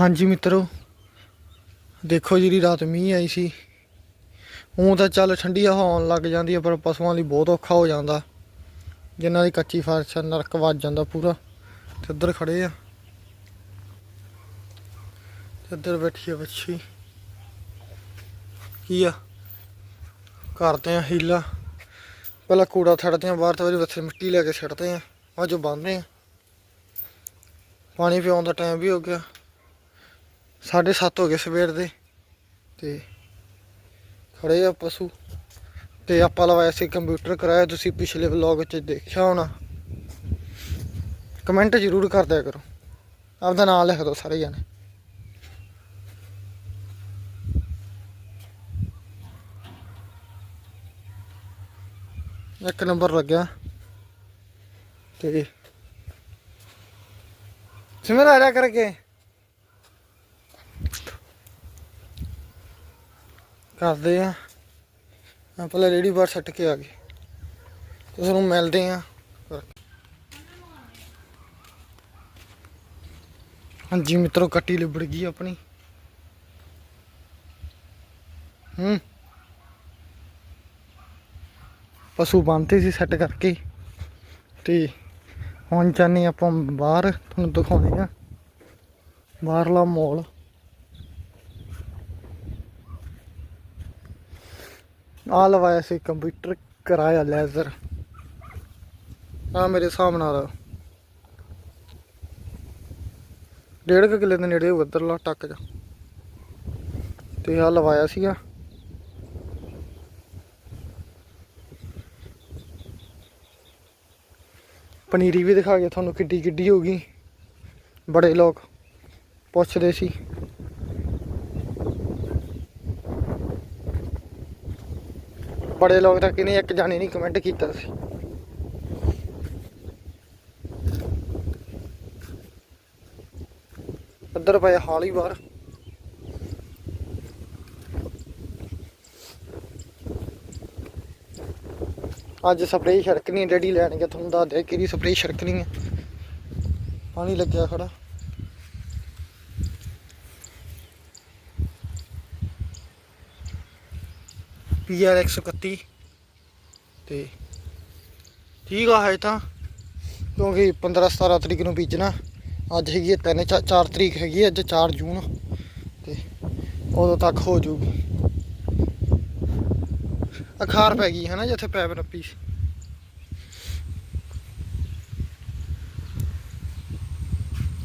ਹਾਂਜੀ ਮਿੱਤਰੋ ਦੇਖੋ ਜਿਹੜੀ ਰਾਤ ਮੀਂਹ ਆਈ ਸੀ। ਉਹ ਤਾਂ ਚੱਲ ਠੰਡੀ ਹਵਾ ਆਉਣ ਲੱਗ ਜਾਂਦੀ ਹੈ ਪਰ ਪਸ਼ੂਆਂ ਲਈ ਬਹੁਤ ਔਖਾ ਹੋ ਜਾਂਦਾ। ਜਿਨ੍ਹਾਂ ਦੀ ਕੱਚੀ ਫਰਸ਼ ਆ, ਨਰਕ ਵੱਜ ਜਾਂਦਾ ਪੂਰਾ। ਤੇ ਉੱਧਰ ਖੜੇ ਆ। ਤੇ ਉੱਧਰ ਬੈਠੀ ਆ ਬੱਚੀ ਕੀ ਆ? ਕਰਦੇ ਆ ਹੀਲਾ। ਪਹਿਲਾਂ ਕੂੜਾ ਛੱਡਦੇ ਆ ਬਾਹਰ ਤੇ ਵਾਰੀ ਵਿੱਚ ਮਿੱਟੀ ਲੈ ਕੇ ਛੱਡਦੇ ਆ। ਆ ਜੋ ਬੰਨਦੇ ਆ। ਪਾਣੀ ਪਿਆਉਣ ਦਾ ਟਾਈਮ ਵੀ ਹੋ ਗਿਆ। ਸਾਢੇ ਸੱਤ ਹੋ ਗਏ ਸਵੇਰ ਦੇ। ਤੇ ਖੜੇ ਆ ਪਸ਼ੂ। ਤੇ ਆਪਾਂ ਲਵਾਇਆ ਸੀ ਕੰਪਿਊਟਰ ਕਰਾਇਆ, ਤੁਸੀਂ ਪਿਛਲੇ ਵਲੌਗ 'ਚ ਦੇਖਿਆ ਹੋਣਾ। ਕਮੈਂਟ ਜ਼ਰੂਰ ਕਰ ਦਿਆ ਕਰੋ। ਆਪਦਾ ਨਾਮ ਲਿਖ ਦਿਓ ਸਾਰੇ ਜਾਣੇ। ਇੱਕ ਨੰਬਰ ਲੱਗਿਆ। ਤੇ ਸਿਮਰ ਆ ਜਾ ਕਰਕੇ। ਕਰਦੇ ਆ। ਮੈਂ ਪਹਿਲਾਂ ਰੇੜੀ ਬਾਰ ਛੱਟ ਕੇ ਆ ਗਏ ਤੇ ਤੁਹਾਨੂੰ ਮਿਲਦੇ ਆ। ਹਾਂਜੀ ਮਿੱਤਰੋ, ਕੱਟੀ ਲਿਬੜ ਗਈ ਆਪਣੀ। ਹੂੰ। ਪਸ਼ੂ ਬੰਨਤੇ ਸੀ ਸੈੱਟ ਕਰਕੇ। ਤੇ ਹੁਣ ਚਾਹਨੇ ਆਪਾਂ ਬਾਹਰ। ਤੁਹਾਨੂੰ ਦਿਖਾਉਣੇ ਆ। ਬਾਹਰਲਾ ਮੋਲ ਆ ਲਵਾਇਆ ਸੀ ਕੰਪਿਊਟਰ, ਕਰਾਇਆ ਲੈਜ਼ਰ। ਆ ਮੇਰੇ ਹਿਸਾਬ ਨਾਲ ਡੇਢ ਕੁ ਕਿੱਲੇ ਦੇ ਨੇੜੇ ਉਧਰਲਾ ਟੱਕ ਜਾ ਤੇ ਆ ਲਵਾਇਆ ਸੀਗਾ। ਪਨੀਰੀ ਵੀ ਦਿਖਾ ਗਿਆ ਤੁਹਾਨੂੰ ਕਿੱਡੀ ਕਿੱਡੀ ਹੋ ਗਈ ਬੜੇ ਲੋਕ ਪੁੱਛਦੇ ਸੀ। ਬੜੇ ਲੋਕ ਤਾਂ ਕਿਨੇ ਇੱਕ ਜਾਣੇ ਨਹੀਂ ਕਮੈਂਟ ਕੀਤਾ ਸੀ। ਇੱਧਰ ਪਏ ਹਾਲ ਹੀ ਬਾਹਰ। ਅੱਜ ਸਪਰੇਅ ਛੜਕਣੀ ਡੈਡੀ ਗਿਆ ਤੁਹਾਨੂੰ ਦੱਸ ਦੇ ਕਿਹਦੀ ਸਪਰੇਅ ਛੜਕਣੀ ਹੈ। ਪਾਣੀ ਲੱਗਿਆ ਖੜਾ। ਪੀਆਰ 131 ਤੇ ਠੀਕ ਆ ਹੈ ਤਾਂ, ਕਿਉਂਕਿ 15 17 ਤਰੀਕ ਨੂੰ ਬੀਜਣਾ। ਅੱਜ ਹੈਗੀ ਹੈ 3 4 ਤਰੀਕ ਹੈਗੀ ਅੱਜ 4 ਜੂਨ। ਤੇ ਉਦੋਂ ਤੱਕ ਹੋ ਜੂਗੀ ਅਖਾਰ ਪੈ ਗਈ ਹੈ ਨਾ ਜਿੱਥੇ ਪੈਪ ਨੱਪੀ ਸੀ।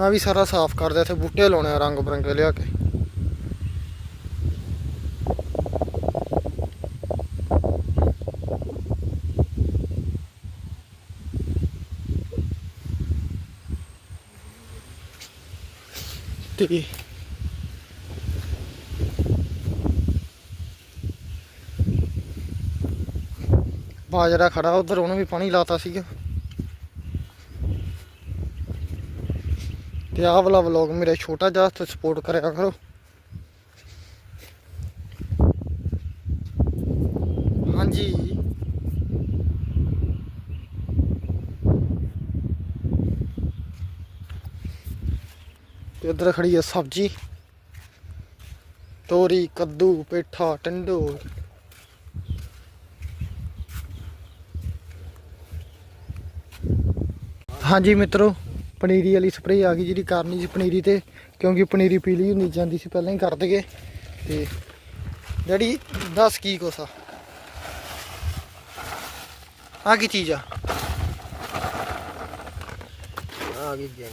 ਆ ਵੀ ਸਾਰਾ ਸਾਫ਼ ਕਰਦੇ, ਇੱਥੇ ਬੂਟੇ ਲਾਉਣੇ ਆ ਰੰਗ ਬਰੰਗੇ ਲਿਆ ਕੇ। ਤੇ ਬਾਜਰਾ ਖੜਾ, ਉਧਰ ਉਹਨੂੰ ਵੀ ਪਾਣੀ ਲਾਤਾ ਸੀਗਾ। ਤੇ ਆਹ ਵਾਲਾ ਵਲੌਗ ਮੇਰਾ ਛੋਟਾ ਜਿਹਾ ਤੇ ਸਪੋਰਟ ਕਰਿਆ ਕਰੋ। ਹਾਂਜੀ। ਤੇ ਉਧਰ ਖੜੀ ਹੈ ਸਬਜ਼ੀ। ਤੋਰੀ, ਕੱਦੂ, ਪੇਠਾ, ਟੰਡੋ। ਹਾਂਜੀ ਮਿੱਤਰੋ, ਪਨੀਰੀ ਵਾਲੀ ਸਪਰੇਅ ਆ ਗਈ ਜਿਹੜੀ ਕਰਨੀ ਸੀ ਪਨੀਰੀ ਤੇ, ਕਿਉਂਕਿ ਪਨੀਰੀ ਪੀਲੀ ਹੁੰਦੀ ਜਾਂਦੀ ਸੀ ਪਹਿਲਾਂ ਹੀ ਕਰ ਦਗੇ। ਤੇ ਜਿਹੜੀ ਦੱਸ ਕੀ ਕੋਸਾ ਆ? ਕੀ ਚੀਜ਼ ਆ? ਆ ਗਈ ਜੈਨ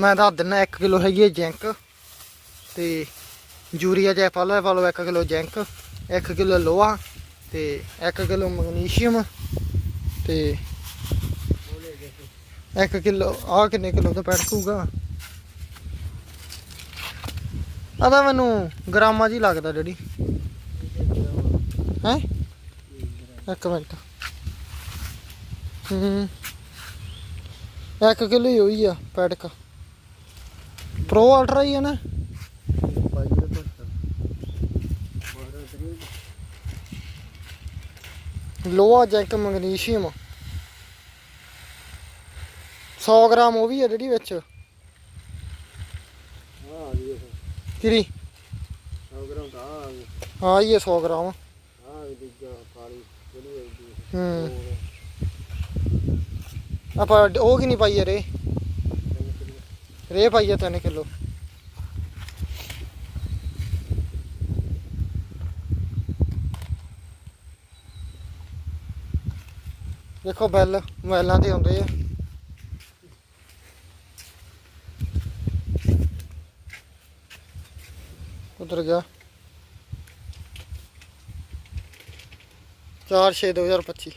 ਮੈਂ ਦੱਸ ਦਿੰਦਾ 1 ਕਿਲੋ ਹੈਗੀ ਹੈ ਜੈਂਕ ਤੇ ਯੂਰੀਆ ਜੇ ਪਾ ਲਓ ਪਾ ਲਓ 1 ਕਿਲੋ ਜੈਂਕ 1 ਕਿਲੋ ਲੋਹਾ ਤੇ 1 ਕਿਲੋ ਮੈਗਨੀਸ਼ੀਅਮ ਤੇ 1 ਕਿਲੋ ਆ ਕਿੰਨੇ ਕਿਲੋ ਦਾ ਪੈਟ ਕੂਗਾ? ਆਦਾ ਮੈਨੂੰ ਗ੍ਰਾਮਾਂ ਜੀ ਲੱਗਦਾ ਡੈਡੀ। ਹੈ? ਇੱਕ ਮਿੰਟ। ਹੂੰ। 1 ਕਿਲੋ ਹੀ ਹੋਈ ਆ ਪੈਟਕ। ਪ੍ਰੋ ਅਲਟਰਾ ਹੀ ਹੈ ਨਾ? ਲੋਹਾ ਜੈਂਕ ਮੈਗਨੀਸ਼ੀਅਮ। 100 ਗ੍ਰਾਮ ਉਹ ਵੀ ਹੈ ਜਿਹੜੀ ਵਿੱਚ। ਆ ਆ ਗਈ ਕਿਰੀ 100 ਗ੍ਰਾਮ ਦਾ ਹਾਂ, ਇਹ 100 ਗ੍ਰਾਮ। ਆ ਦੂਜਾ ਕਾਲੀ ਜਿਹੜੀ ਹੂੰ। ਆਪਾਂ ਉਹ ਕਿ ਨਹੀਂ ਪਾਈਏ ਰੇ ਰੇ ਪਾਈਏ 3 ਕਿਲੋ। ਦੇਖੋ ਬੈਲ ਮੋਬਾਈਲਾਂ ਤੇ ਆਉਂਦੇ ਆ। ਉਧਰ ਗਿਆ। 4 6 2025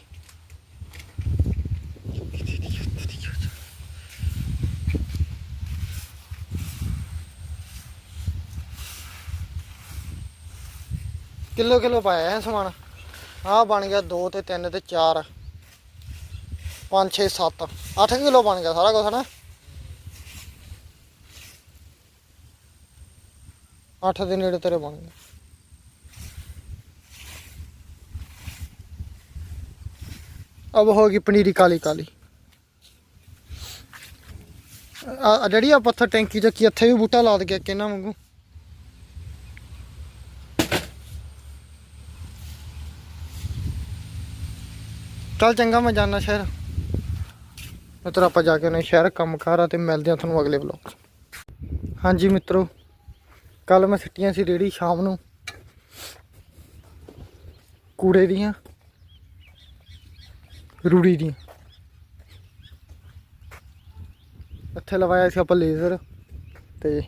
ਕਿਲੋ ਕਿਲੋ ਪਾਇਆ ਹੈ ਸਮਾਨ। ਆਹ ਬਣ ਗਿਆ 2 ਤੇ 3 ਤੇ 4 5 6 7 8 ਕਿਲੋ ਬਣ ਗਿਆ ਸਾਰਾ ਕੁਝ ਨਾ 8 ਦੇ ਨੇੜੇ ਤੇਰੇ ਬਣ ਗਿਆ ਅਬ ਹੋਗੀ ਪਨੀਰੀ ਕਾਲੀ ਕਾਲੀ। ਜਿਹੜੀ ਆ ਪੱਥਰ ਟੈਂਕੀ ਚੱਕੀ, ਇੱਥੇ ਵੀ ਬੂਟਾ ਲਾ ਦੇ ਕਿੰਨਾ ਵਾਂਗੂ। ਚੱਲ ਚੰਗਾ ਮੈਂ ਜਾਣਾ ਸ਼ਹਿਰ। ਮਿੱਤਰ ਆਪਾਂ ਜਾ ਕੇ ਉਹਨੇ ਸ਼ਹਿਰ, ਕੰਮ ਕਾਰ ਆ ਤੇ ਮਿਲਦੇ ਆ ਤੁਹਾਨੂੰ ਅਗਲੇ ਵਲੋਗ ਹਾਂਜੀ ਮਿੱਤਰੋ ਕੱਲ ਮੈਂ ਸਿੱਟੀਆਂ ਸੀ ਰੇੜੀ ਸ਼ਾਮ ਨੂੰ। ਕੂੜੇ ਦੀਆਂ, ਰੂੜੀ ਦੀਆਂ। ਇੱਥੇ ਲਵਾਇਆ ਸੀ ਆਪਾਂ ਲੇਜ਼ਰ ਤੇ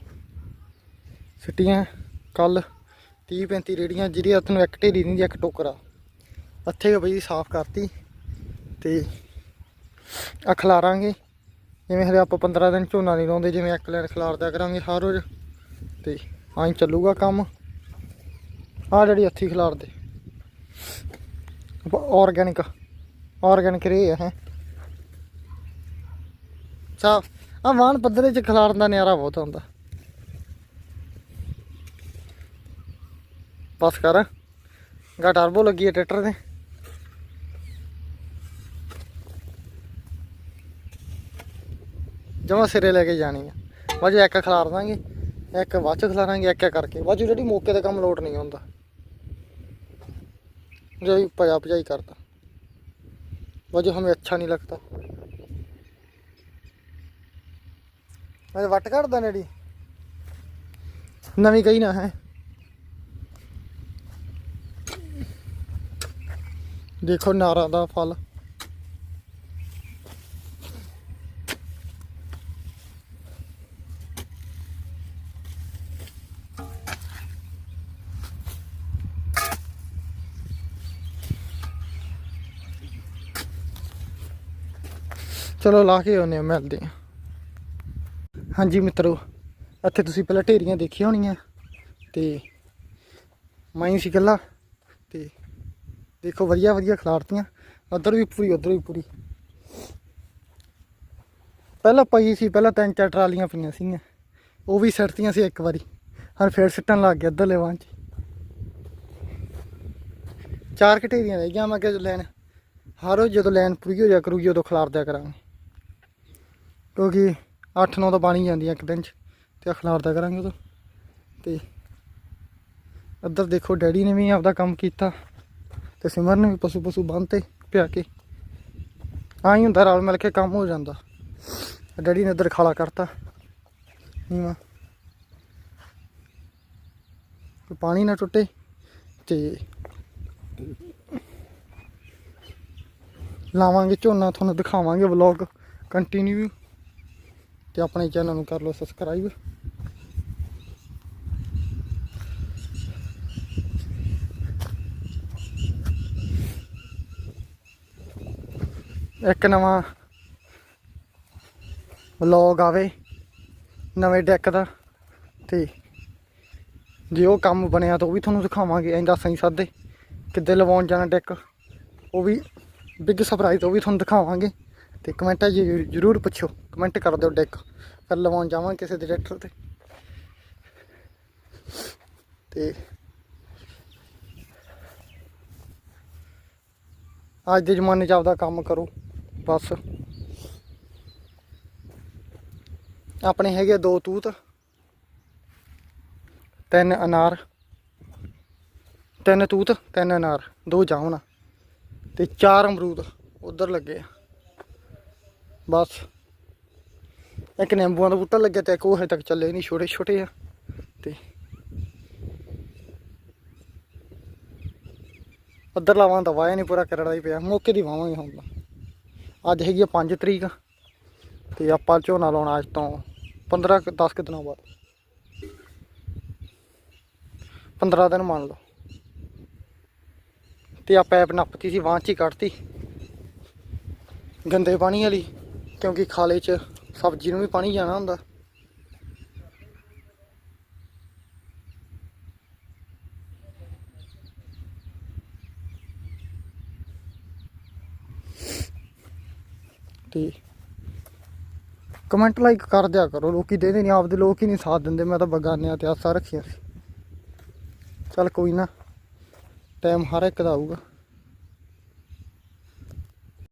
ਸਿੱਟੀਆਂ ਕੱਲ 30 35 ਰੇੜੀਆਂ, ਜਿਹੜੀਆਂ ਤੁਹਾਨੂੰ ਇੱਕ ਢੇਰੀ ਨਹੀਂ ਦੀ ਇੱਕ ਟੋਕਰਾ। ਇੱਥੇ ਬਈ, ਸਾਫ਼ ਕਰਤੀ। ਤੇ ਆ ਖਿਲਾਰਾਂਗੇ ਜਿਵੇਂ ਹਲੇ ਆਪਾਂ 15 ਦਿਨ ਝੋਨਾ ਨਹੀਂ ਲਾਉਂਦੇ, ਜਿਵੇਂ ਇੱਕ ਲੈਣ ਖਿਲਾਰਦਿਆ ਕਰਾਂਗੇ ਹਰ ਰੋਜ਼। ਤੇ ਆਂ ਚੱਲੂਗਾ ਕੰਮ। ਆ ਜਿਹੜੀ ਹੱਥੀ ਖਿਲਾਰਦੇ। ਆਰਗੈਨਿਕ ਆਰਗੈਨਿਕ ਰੇ ਹੈ। ਸਾਫ਼ ਆ ਵਾਣ ਪੱਧਰੇ ਚ ਖਿਲਾਰਨ ਦਾ ਨਿਆਰਾ ਬਹੁਤ ਆਉਂਦਾ। ਬਸ ਕਰ। ਗਾ ਟਰਬੋ ਲੱਗੀ ਹੈ ਟਰੈਕਟਰ ਦੇ ਜਮਾ ਸਿਰੇ ਲੈ ਕੇ ਜਾਣੀ ਆ। ਬਾਜੂ ਇੱਕ ਖਿਲਾਰ ਦਾਂਗੇ, ਇੱਕ ਬਾਅਦ ਚ ਖਿਲਾਰਾਂਗੇ, ਇੱਕ ਇੱਕ ਕਰਕੇ। ਬਾਜੂ ਜਿਹੜੀ ਮੌਕੇ ਤੇ ਕੰਮ ਲੋਟ ਨਹੀਂ ਹੁੰਦਾ। जो पजा पजाई करता वो जो हमें ਅੱਛਾ ਨਹੀਂ ਲੱਗਦਾ। अरे वट कर देने डी नवी कही ना है देखो नारा का फल ਚਲੋ ਲਾ ਕੇ ਆਉਂਦੇ ਹਾਂ ਮਿਲਦੇ ਹਾਂ ਹਾਂਜੀ ਮਿੱਤਰੋ, ਇੱਥੇ ਤੁਸੀਂ ਪਹਿਲਾਂ ਢੇਰੀਆਂ ਦੇਖੀਆਂ ਹੋਣੀਆਂ ਤੇ ਮਾਈ ਸੀ ਇਕੱਲਾ ਤੇ ਦੇਖੋ ਵਧੀਆ ਵਧੀਆ ਖਲਾਰਤੀਆਂ, ਉਧਰ ਵੀ ਪੂਰੀ, ਉਧਰ ਵੀ ਪੂਰੀ। ਪਹਿਲਾਂ ਪਈ ਸੀ, ਪਹਿਲਾਂ ਤਿੰਨ ਚਾਰ ਟਰਾਲੀਆਂ ਪਈਆਂ ਸੀਗੀਆਂ, ਉਹ ਵੀ ਸੜਤੀਆਂ ਸੀ ਇੱਕ ਵਾਰੀ। ਹਰ ਫੇਰ ਸਿੱਟਣ ਲੱਗ ਗਿਆ ਅੱਧਰਲੇ ਵਾਂ ਚ। ਚਾਰ ਘਟੇਰੀਆਂ ਰਹਿ ਗਈਆਂ, ਮੈਂ ਕਿ ਲੈਣ, ਹਰ ਰੋਜ਼ ਜਦੋਂ ਲੈਣ ਪੂਰੀ ਹੋ ਜਾ ਕਰੂਗੀ, ਉਦੋਂ ਖਿਲਾਰ ਦਿਆ ਕਰਾਂਗੇ। ਕਿਉਂਕਿ 8-9 ਤਾਂ ਪਾਣੀ ਜਾਂਦੀਆਂ ਇੱਕ ਦਿਨ ਚ, ਤੇ ਖਿਲਾਰ ਕਰਾਂਗੇ ਉਦੋਂ। ਤੇ ਇੱਧਰ ਦੇਖੋ ਡੈਡੀ ਨੇ ਵੀ ਆਪਦਾ ਕੰਮ ਕੀਤਾ, ਤੇ ਸਿਮਰ ਨੇ ਵੀ ਪਸ਼ੂ ਪਸ਼ੂ ਬੰਨਤੇ ਪਿਆ ਕੇ। ਆਈ ਹੁੰਦਾ ਰਲ ਮਿਲ ਕੇ ਕੰਮ ਹੋ ਜਾਂਦਾ। ਡੈਡੀ ਨੇ ਇੱਧਰ ਖਾਲਾ ਕਰਤਾ। ਨੀਵਾ। ਪਾਣੀ ਨਾ ਟੁੱਟੇ, ਤੇ ਲਾਵਾਂਗੇ ਝੋਨਾ, ਤੁਹਾਨੂੰ ਦਿਖਾਵਾਂਗੇ ਵਲੌਗ ਕੰਟੀਨਿਊ ਤੇ ਆਪਣੇ ਚੈਨਲ ਨੂੰ ਕਰ ਲਓ ਸਬਸਕ੍ਰਾਈਬ ਇੱਕ ਨਵਾਂ ਵਲੌਗ ਆਵੇ, ਨਵੇਂ ਡੈਕ ਦਾ, ਤੇ ਜੇ ਉਹ ਕੰਮ ਬਣਿਆ ਤਾਂ ਉਹ ਵੀ ਤੁਹਾਨੂੰ ਦਿਖਾਵਾਂਗੇ, ਐਂ ਦੱਸ ਨਹੀਂ ਸਕਦੇ ਕਿੱਦੇ ਲਵਾਉਣ ਜਾਣਾ ਡੈਕ ਉਹ ਵੀ ਬਿਗ ਸਰਪ੍ਰਾਈਜ਼ ਉਹ ਵੀ ਤੁਹਾਨੂੰ ਦਿਖਾਵਾਂਗੇ। ਤੇ ਕਮੈਂਟਾਂ 'ਚ ਜ਼ਰੂਰ ਪੁੱਛੋ ਕਮੈਂਟ ਕਰ ਦਿਓ ਡੈਕ ਕਰ ਲਵਾਉਣ ਜਾਵਾਂਗੇ ਕਿਸੇ ਦੇ ਟਰੈਕਟਰ ਤੇ। ਤੇ ਅੱਜ ਦੇ ਜ਼ਮਾਨੇ 'ਚ ਆਪਦਾ ਕੰਮ ਕਰੋ, ਬਸ। ਆਪਣੇ ਹੈਗੇ ਦੋ ਤੂਤ, ਤਿੰਨ ਅਨਾਰ, ਤਿੰਨ ਤੂਤ, ਤਿੰਨ ਅਨਾਰ, ਦੋ ਜਾਮਣਾ ਤੇ ਚਾਰ ਅਮਰੂਦ ਉਧਰ ਲੱਗੇ ਆ। ਬਸ। ਇੱਕ ਨਿੰਬੂਆਂ ਦਾ ਬੂਟਾ ਲੱਗਿਆ ਤੇ ਇੱਕ ਉਹ ਹਜੇ ਤੱਕ ਚੱਲੇ ਨਹੀਂ, ਛੋਟੇ ਛੋਟੇ ਆ। ਤੇ ਉੱਧਰ ਲਾਵਾਂ ਤਾਂ ਵਾਇਆ ਨਹੀਂ, ਪੂਰਾ ਕਰੜਾ ਹੀ ਪਿਆ। ਮੌਕੇ ਦੀ ਵਾਵਾਂਗੇ ਹੁਣ ਤਾਂ। ਅੱਜ ਹੈਗੀ ਆ 5 ਤਰੀਕ। ਤੇ ਆਪਾਂ ਝੋਨਾ ਲਾਉਣਾ ਅੱਜ ਤੋਂ 15 ਕੁ- 10 ਕੁ ਦਿਨਾਂ ਬਾਅਦ। 15 ਦਿਨ ਮੰਨ ਲਓ। ਤੇ ਆ ਪੈਪ ਨੱਪਤੀ ਸੀ ਵਾਂ ਚ ਹੀ ਕੱਢਤੀ। ਗੰਦੇ ਪਾਣੀ ਵਾਲੀ। ਕਿਉਂਕਿ ਖਾਲੇ ਚ ਸਬਜ਼ੀ ਨੂੰ ਵੀ ਪਾਣੀ ਜਾਣਾ ਹੁੰਦਾ। ਤੇ ਕਮੈਂਟ ਲਾਈਕ ਕਰ ਦਿਆ ਕਰੋ, ਲੋਕੀ ਦੇ ਨਹੀਂ ਆਪਦੇ ਲੋਕ ਹੀ ਨਹੀਂ ਸਾਥ ਦਿੰਦੇ, ਮੈਂ ਤਾਂ ਬਗਾਨਿਆਂ ਤੇ ਆਸਾਂ ਰੱਖੀਆਂ ਸੀ। ਚੱਲ ਕੋਈ ਨਾ ਟਾਈਮ ਹਰ ਇੱਕ ਦਾ ਆਊਗਾ।